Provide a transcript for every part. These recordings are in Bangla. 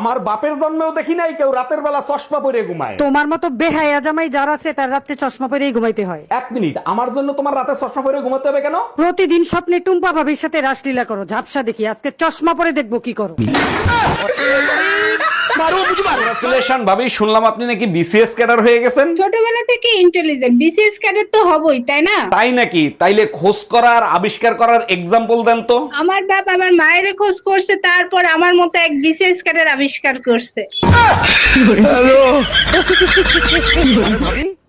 আমার বাপের জন্মেও দেখি নাই কেউ রাতের বেলা চশমা পরে ঘুমায়। তোমার মতো বেহায়া জামাই যারা আছে তার রাতে চশমা পরে ঘুমাইতে হয়। এক মিনিট আমার জন্য তোমার রাতে চশমা পরে ঘুমাতে হবে কেন? প্রতিদিন স্বপ্নে টুম্পা ভাবির সাথে রাসলীলা করো ঝাপসা দেখি আজকে চশমা পরে দেখব কি করো। কংগ্রাচুলেশন ভাবি শুনলাম আপনি নাকি বিসিএস ক্যাডার হয়ে গেছেন। ছোটবেলা থেকে ইন্টেলিজেন্ট বিসিএস ক্যাডেট তো হবই তাই না? তাই নাকি? তাইলে খোঁজ করার আবিষ্কার করার এক্সাম্পল দেন তো। আমার বাপ আমার মায়ের খোঁজ করছে তারপর আমার মতো এক বিসিএস ক্যাডেট আবিষ্কার করছে।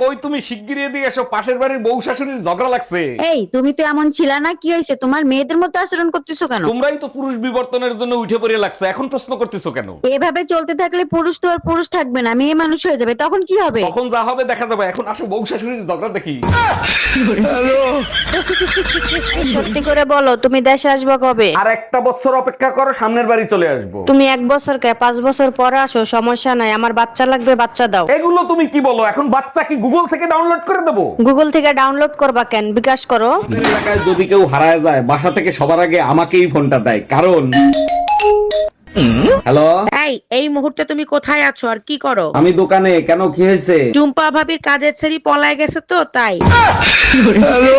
কই তুমি শিগগিরই এদিকে এসো পাশের বাড়ির বউ শাশুড়ির ঝগড়া লাগছে। এই তুমি তো এমন ছিল না কি হয়েছে? তোমার মেয়েদের মতো আচরণ করতেছো কেন? তোমরাই তো পুরুষ বিবর্তনের জন্য উঠে পড়ে লাগছে এখন প্রশ্ন করতেছো কেন? এভাবে চলতে থাকলে পুরুষ তো আর পুরুষ থাকবে না মেয়ে মানুষ হয়ে যাবে তখন কি হবে? তখন যা হবে দেখা যাবে এখন আসো বউ শাশুড়ির ঝগড়া দেখি। সত্যি করে বলো তুমি দেশে আসবে কবে? আর একটা বছর অপেক্ষা করো সামনের বাড়ি চলে আসব। তুমি এক বছর কে? পাঁচ বছর পরে আসো সমস্যা নাই আমার বাচ্চা লাগবে বাচ্চা দাও। এগুলো তুমি কি বলো? এখন বাচ্চা কি গুগল থেকে ডাউনলোড করে দেবো। গুগল থেকে ডাউনলোড করবা কেন? বিকাশ করো। এলাকায় যদি কেউ হারায় যায় বাসা থেকে সবার আগে আমাকেই ফোনটা দেয়। কারণ হ্যালো এই এই মুহূর্তে তুমি কোথায় আছো আর কি করো? আমি দোকানে কেন কি হয়েছে? টুম্পা ভাবির কাজের ছেড়ি পলায় গেছে তো তাই। বলো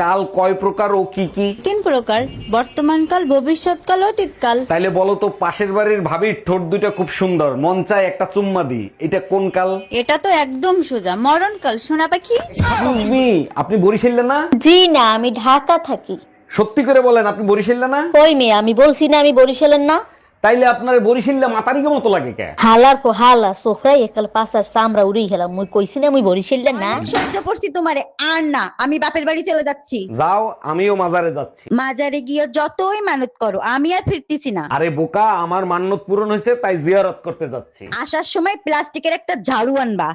কাল কয় প্রকার ও কি কি? তিন প্রকার বর্তমানকাল ভবিষ্যৎকাল অতীতকাল তাইলে বলো তো পাশের বাড়ির ভাবির ঠোঁট দুটো খুব সুন্দর মন চায় একটা চুম্মা দি। এটা কোন কাল? এটা তো একদম সোজা মরণকাল সোনা পাখি? বুঝবি আপনি বরিশালে না? জি না আমি ঢাকা থাকি। সত্যি করে বলেন আপনি বরিশালে না? ওই মেয়ে আমি বলছি না আমি বরিশালের না। তাইলে আপনার বরিশালে মাতারিকে মতো লাগে কে? হালার পর হালা সোফরাই একাল পাঁচার চামড়া উড়ি গেলাম। মুই কইছি না মুই বরিশালের না। সহ্য করছি তোমারে আর না আমি বাপের বাড়ি চলে যাচ্ছি। যাও আমিও মাজারে যাচ্ছি। মাজারে গিয়ে যতই মানত করো আমি আর ফিরতেছি না। আরে বোকা আমার মান্যত পূরণ হয়েছে তাই জিয়ারত করতে যাচ্ছি। আসার সময় প্লাস্টিকের একটা ঝাড়ু আনবা।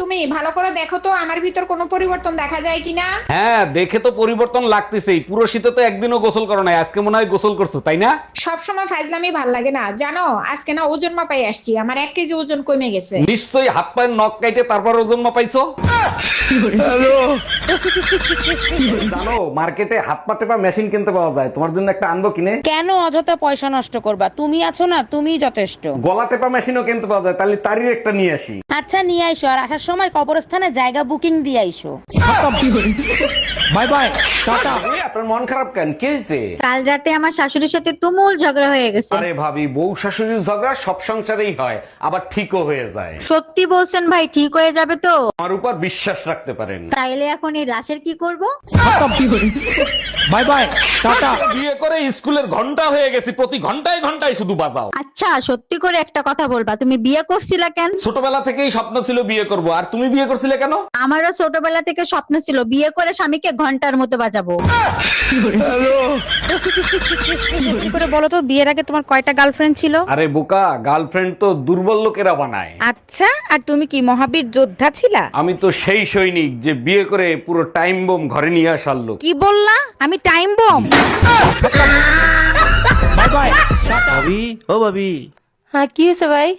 তুমি ভালো করে দেখো তো আমার ভিতর কোনো পরিবর্তন দেখা যায় কিনা? হ্যাঁ দেখে তো পরিবর্তন লাগতেছেই। পুরো শীতে তো একদিনও গোসল করো নাই আজকে মনে হয় গোসল করছ তাই না? সব সময় ফাজলামি ভালো লাগে না। জানো আজকে না ওজন মাপাই আসছি আমার এক কেজি ওজন কমে গেছে। নিশ্চয়ই হাত পায়ের নখ কাইটে তারপর ওজন মাপাইছো? জানো মার্কেটে হাত পা টেপা মেশিন কিনতে পাওয়া যায় তোমার জন্য একটা আনব কিনে। কেন অযথা পয়সা নষ্ট করবা? তুমি আছো না তুমিই যথেষ্ট। গলা টেপা মেশিনও কিনতে পাওয়া যায় তাহলে তারই একটা নিয়ে আসি। আচ্ছা নিয়ে আইসো। আর আসার সময় কবরস্থানে জায়গা বুকিং দিয়ে আইসো। এই, আপনার মন খারাপ কেন? কি হয়েছে কাল রাতে আমার শাশুড়ির সাথে তুমুল ঝগড়া হয়ে গেছে। আরে ভাবি বউ শাশুড়ির ঝগড়া সব সংসারেই হয় আবার ঠিকও হয়ে যায়। সত্যি বলছেন ভাই ঠিক হয়ে যাবে তো? আমার উপর বিশ্বাস রাখতে পারেন তাইলে এখন এই লাশের কি করব? বিয়ে করে স্কুলের ঘণ্টা হয়ে গেছি প্রতি ঘন্টায় ঘন্টায় শুধু বাজাও। আচ্ছা সত্যি করে একটা কথা বলবা। তুমি বিয়ে করছিলা কেন? ছোটবেলা থেকেই স্বপ্ন ছিল বিয়ে করব। আর তুমি বিয়ে করছিলে কেন? আমারও ছোটবেলা থেকে স্বপ্ন ছিল বিয়ে করে স্বামীকে ঘণ্টার মতো বাজাবো। কি করে বলো তো বিয়ের আগে তোমার কয়টা গার্লফ্রেন্ড ছিল? আরে বোকা গার্লফ্রেন্ড তো দুর্বল লোকেরা বানায়। আচ্ছা আর তুমি কি মহাবীর যোদ্ধা ছিলা? আমি তো সেই সৈনিক যে বিয়ে করে পুরো টাইম বোম ঘরে নিয়ে আসার লোক। কি বললা? আমি টাইম বম ভাবি? ও ভাবি। হ্যাঁ কি হয়েছে ভাই?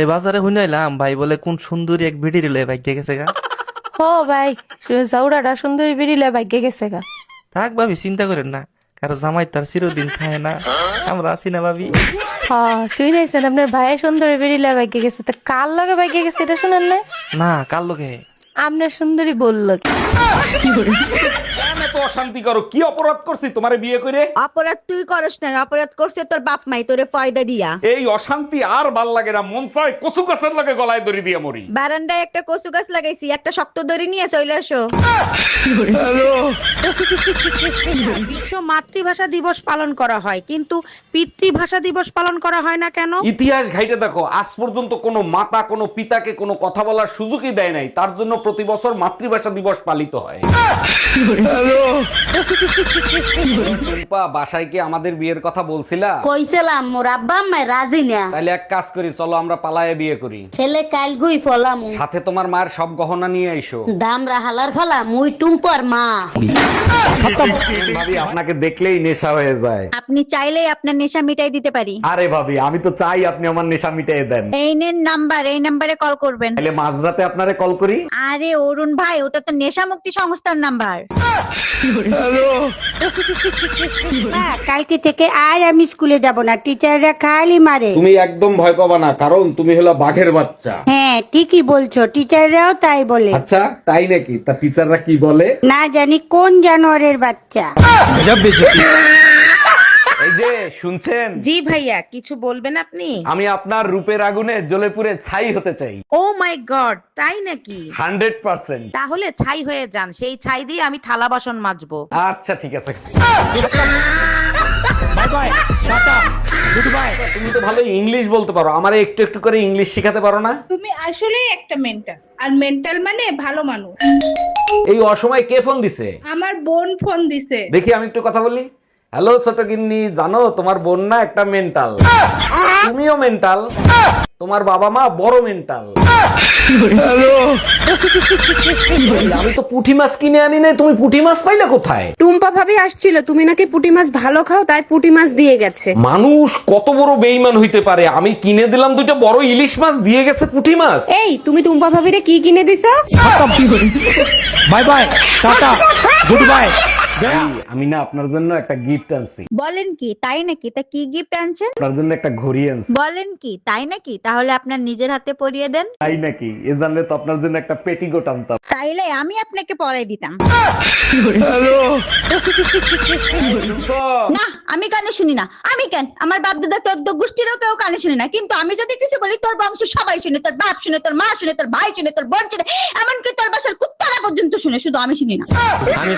এই বাজারে শুনাইলাম ভাই বলে কোন সুন্দরী এক ভিডি রিলে ভাগ্যে গেছে গা। ও ভাই জাউরাটা সুন্দরী বেরিলে ভাগ্যে গেছে গা। থাক ভাবি চিন্তা করেন না কারও জামাই তার চিরদিন খায় না আমরা আছি না ভাবি। হ্যাঁ শুনেছেন আপনার ভাই সুন্দরী বেরিলে ভাগ্যে গেছে তা কার লগে ভাগ্যে গেছে এটা শুনেন না? না কার লোকে আপনার সুন্দরী বলল কি? এত অশান্তি করো? কি অপরাধ করছি? তোমারে বিয়ে করে? অপরাধ তুই করস না অপরাধ করছে তোর বাপ মাই তোরে ফয়দা দিয়া। এই অশান্তি আর ভালো লাগে না মন চায় কচু গাছের লাগে গলায় দড়ি দিয়ে মরি। বারান্দায় একটা কচু গাছ লাগাইছি একটা শক্ত দড়ি নিয়ে চলে আসো। বিশ্ব মাতৃভাষা দিবস পালন করা হয় কিন্তু পিতৃভাষা দিবস পালন করা হয় না কেন? ইতিহাস ঘাইটে দেখো আজ পর্যন্ত কোনো মাতা কোনো পিতাকে কোনো কথা বলার সুযোগই দেয় নাই। তার জন্য প্রতি বছর মাতৃভাষা দিবস পালিত হয়। টুম্পা বাসায় কি আমাদের বিয়ের কথা বলছিলা? কইছিলাম মোর আব্বা রাজি না। তাহলে এক কাজ করি চলো আমরা পালায়ে বিয়ে করি। ছেলে কাল গুই ফলাম সাথে তোমার মায়ের সব গহনা নিয়ে আইসো। দামরা হালার ফলা মুই টুম্পর মা। ভাবি আপনাকে দেখলেই নেশা হয়ে যায়। আপনি চাইলেই আপনার নেশা মিটাই দিতে পারি। আরে ভাবি আমি তো চাই আপনি আমার নেশা মিটিয়ে দেন। এই নেন নাম্বার এই নাম্বারে কল করবেন। তাহলে মাঝরাতে আপনারে কল করি। আরে অরুণ ভাই ওটা তো নেশা মুক্তি সংস্থার নাম্বার। মা, কালকে থেকে আর আমি স্কুলে যাব না টিচাররা খালি মারে। তুমি একদম ভয় পাবা না কারণ তুমি হলো বাঘের বাচ্চা। হ্যাঁ ঠিকই বলছো টিচাররাও তাই বলে। আচ্ছা তাই নাকি? তা টিচাররা কি বলে? না জানি কোন জানোয়ারের বাচ্চা? যে শুনছেন? জি ভাইয়া কিছু বলবেন আপনি? আমি আপনার রূপের আগুনে জ্বলে পুড়ে ছাই হতে চাই। ও মাই গড তাই নাকি? Hundred percent. তাহলে ছাই হয়ে যান সেই ছাই দিয়ে আমি থালা বাসন মাজবো। আচ্ছা ঠিক আছে। তুমি তো ভালো ইংলিশ বলতে পারো আমার একটু একটু করে ইংলিশ শেখাতে পারো না? তুমি আসলেই একটা মেন্টাল আর মেন্টাল মানে ভালো মানুষ। এই অসময়ে কে ফোন দিছে? আমার বোন ফোন দিছে। দেখি আমি একটু কথা বলি। হ্যালো ছোট গিন্নি জানো তোমার বোন না একটা মেন্টাল তুমিও মেন্টাল তোমার বাবা মা বড় মেন্টাল আমি তো পুঁটি মাছ কিনে আনি নাই তুমি পুঁটি মাছ পাইলে কোথায়? টুম্পা ভাবি আসছিল তুমি নাকি পুটি মাছ ভালো খাও তাই পুটি মাছ দিয়ে গেছে। মানুষ কত বড় বেইমান হইতে পারে আমি কিনে দিলাম দুইটা বড় ইলিশ মাছ দিয়ে গেছে পুঁটি মাছ। এই তুমি টুম্পা ভাবিরে কি কিনে দিছো? Bye bye tata good bye. আমি না আপনার জন্য একটা গিফট আনছি। বলেন কি তাই নাকি? তা কি গিফট আনছেন? আপনার জন্য একটা ঘড়ি আনছি। বলেন কি তাই নাকি? তাহলে আপনার নিজের হাতে পরিয়ে দেন। তাই নাকি? এ জানলে তো আপনার জন্য একটা পেটিকোট আনতাম। তাইলে আমি আপনাকে পরাই দিতাম। না আমি কানে শুনি না। আমি কেন? আমার বাপ দাদা চোদ্দ গোষ্ঠীরও কেউ কানে শুনি না। কিন্তু আমি যদি কিছু বলি তোর বংশ সবাই শুনে তোর বাপ শুনে তোর মা শুনে তোর ভাই শুনে তোর বোন শুনে এমনকি তোর বাসার কুত্তারা পর্যন্ত শুনে শুধু আমি শুনি না। আমি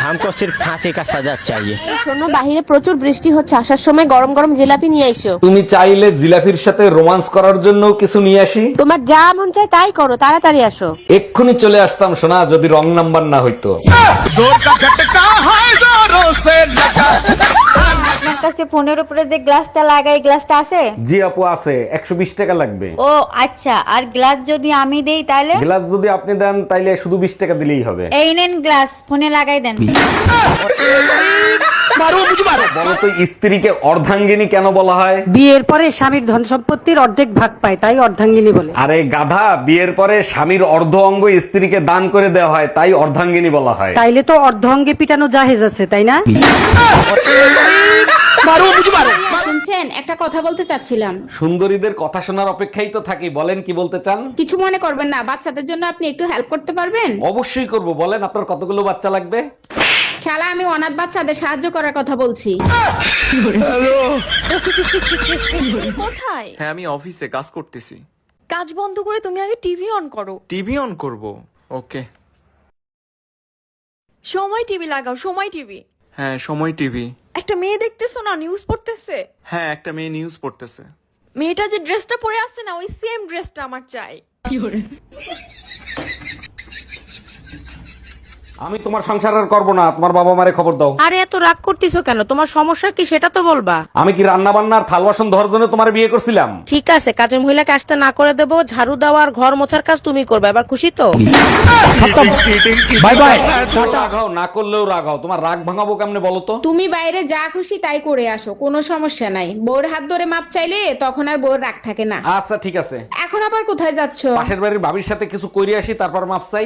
हमको सिर्फ फांसी का सजा चाहिए শোনো বাহিরে প্রচুর বৃষ্টি হচ্ছে আসার সময় গরম গরম জিলাপি নিয়ে এসো তুমি চাইলে জিলাফির সাথে রোমান্স করার জন্য কিছু নিয়ে আসি তোমার যা মন চায় তাই করো তাড়াতাড়ি আসো এক্ষুনি চলে আসতাম শোনা যদি রং নাম্বার না হইতো আপনার কাছে ফোনের উপরে যে গ্লাসটা লাগাই গ্লাসটা আছে? জি আপু আছে। একশো বিশ টাকা লাগবে। ও আচ্ছা। আর গ্লাস যদি আমি দেই তাহলে? গ্লাস যদি আপনি দেন তাইলে শুধু বিশ টাকা দিলেই হবে। এই নেন গ্লাস ফোনে লাগাই দেন। বলো স্ত্রীকে অর্ধাঙ্গিনী কেন বলা হয়? বিয়ের পরে স্বামীর ধন সম্পত্তির অর্ধেক ভাগ পায় তাই অর্ধাঙ্গিনী বলে। আরে গাধা বিয়ের পরে স্বামীর অর্ধ অঙ্গ স্ত্রীকে দান করে দেওয়া হয় তাই অর্ধাঙ্গিনী বলা হয়। তাইলে তো অর্ধ অঙ্গে পিটানো জাহেজ আছে তাই না? শুনছেন একটা কথা বলতে চাচ্ছিলাম। সুন্দরীদের কথা শোনার অপেক্ষাই তো থাকি বলেন কি বলতে চান? কিছু মনে করবেন না বাচ্চাদের জন্য আপনি একটু হেল্প করতে পারবেন? অবশ্যই করব বলেন আপনার কতগুলো বাচ্চা লাগবে? শালা আমি অনাথ বাচ্চাদের সাহায্য করার কথা বলছি। কোথায়? হ্যাঁ আমি অফিসে কাজ করতেছি। কাজ বন্ধ করে তুমি আগে টিভি অন করো। টিভি অন করব। ওকে। সময় টিভি লাগাও সময় টিভি হ্যাঁ সময় টিভি একটা মেয়ে দেখতেছো না? নিউজ পড়তেছে? হ্যাঁ একটা মেয়ে নিউজ পড়তেছে। মেয়েটা যে ড্রেসটা পরে আছে না ওই সেম ড্রেসটা আমার চাই। আমি তোমার সংসার আর করব না তোমার বাবা মারে খবর দাও। আরে এত রাগ করতেছো কেন? তোমার সমস্যা কি সেটা তো বলবা। আমি কি রান্না বান্নার থাল বাসন ধরার জন্য তোমার বিয়ে করছিলাম? ঠিক আছে কাজের মহিলাকে আসতে না করে দেবো ঝাড়ু দেওয়া আর ঘর মোছার কাজ তুমি করবে এবার খুশি তো? Bye bye. রাগাও না করলেও রাগাও তোমার রাগ ভাঙাবো কেমনে বলো তো? তুমি বাইরে যা খুশি তাই করে আসো কোনো সমস্যা নাই। বউর হাত ধরে মাপ চাইলে তখন আর বউর রাগ থাকে না। আচ্ছা ঠিক আছে। এখন আবার কোথায় যাচ্ছ? পাশের বাড়ির ভাবির সাথে কিছু কইরে আসি তারপর মাপ চাই।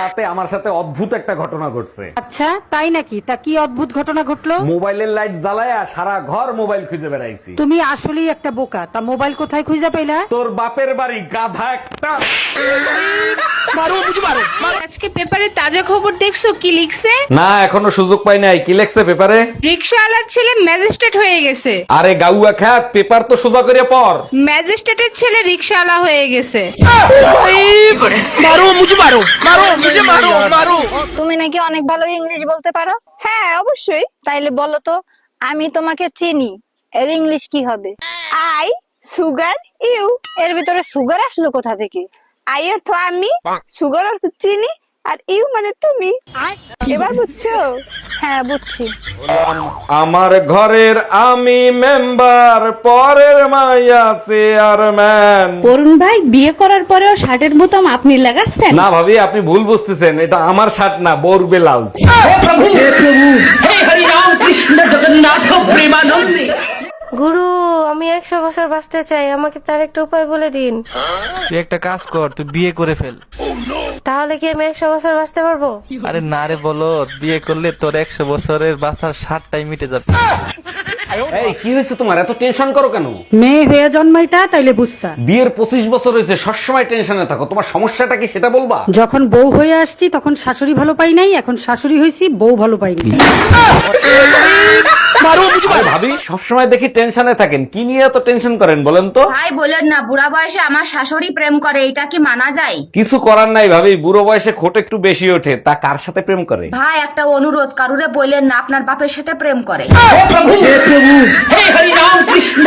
রাতে আমার সাথে অদ্ভুত একটা ঘটনা ঘটছে। আচ্ছা তাই নাকি? তা কি অদ্ভুত ঘটনা ঘটলো? মোবাইলের লাইট জ্বালায় সারা ঘর মোবাইল খুঁজে বেড়াইছি। তুমি আসলেই একটা বোকা। তা মোবাইল কোথায় খুঁজে পাইলা তোর বাপের বাড়ি গাধা একটা আজকে পেপারে তাজা খবর দেখছ? কি লিখছে? না এখনও সুযোগ পাই নাই। কি লেখছে পেপারে? রিক্সাওয়ালার ছেলে ম্যাজিস্ট্রেট হয়ে গেছে। আরে গাউয়া খ্যাত পেপার তো সোজা করে পড়। ম্যাজিস্ট্রেটের ছেলে রিক্সাওয়ালা হয়ে গেছে। তুমি নাকি অনেক ভালো ইংলিশ বলতে পারো? হ্যাঁ অবশ্যই। তাইলে বলো তো আমি তোমাকে চিনি। এর ইংলিশ কি হবে? I sugar you. এর ভিতরে সুগার আসলো কোথা থেকে? আই অর্থ আমি সুগার অর্থ চিনি আর ইউ মানে তুমি। এবার বুঝছ? হ্যাঁ বুঝছি। আমার ঘরের আমি মেম্বার পরের মাইয়া চেয়ারম্যান অরুণ ভাই বিয়ে করার পরেও শার্টের বোতাম আপনি লাগাচ্ছেন? না ভাবি আপনি ভুল বুঝতেছেন। এটা আমার শার্ট না বোর ব্লাউজ। গুরু আমি একশো বছর বাঁচতে চাই আমাকে তার একটা উপায় বলে দিন। তুই একটা কাজ কর তুই বিয়ে করে ফেল। তাহলে কি আমি একশো বছর বাঁচতে পারব? আরে না রে বলো বিয়ে করলে তোর একশো বছরের বাঁচার ষাটটাই মিটে যাবে। এই কি হয়েছে তোমার? এত টেনশন করো কেন? মেয়ে হয়ে জন্মাইতা তাইলে বুঝতা। বিয়ের পঁচিশ বছর হয়েছে সবসময় টেনশনে থাকো। তোমার সমস্যাটা কি সেটা বলবা? যখন বউ হয়ে আসছি তখন শাশুড়ি ভালো পাই নাই এখন শাশুড়ি হয়েছি বউ ভালো আরে ভাবি সবসময় দেখি টেনশনে থাকেন। কি নিয়ে এত টেনশন করেন বলেন তো? ভাই বলেন না বুড়া বয়সে আমার শাশুড়ি প্রেম করে এটা কি মানা যায়? কিছু করার নাই ভাবি বুড়ো বয়সে খোট একটু বেশি ওঠে তা কার সাথে প্রেম করে? ভাই একটা অনুরোধ কারুরে বললেন না আপনার বাপের সাথে প্রেম করে। প্রভু হে হরি রাম কৃষ্ণ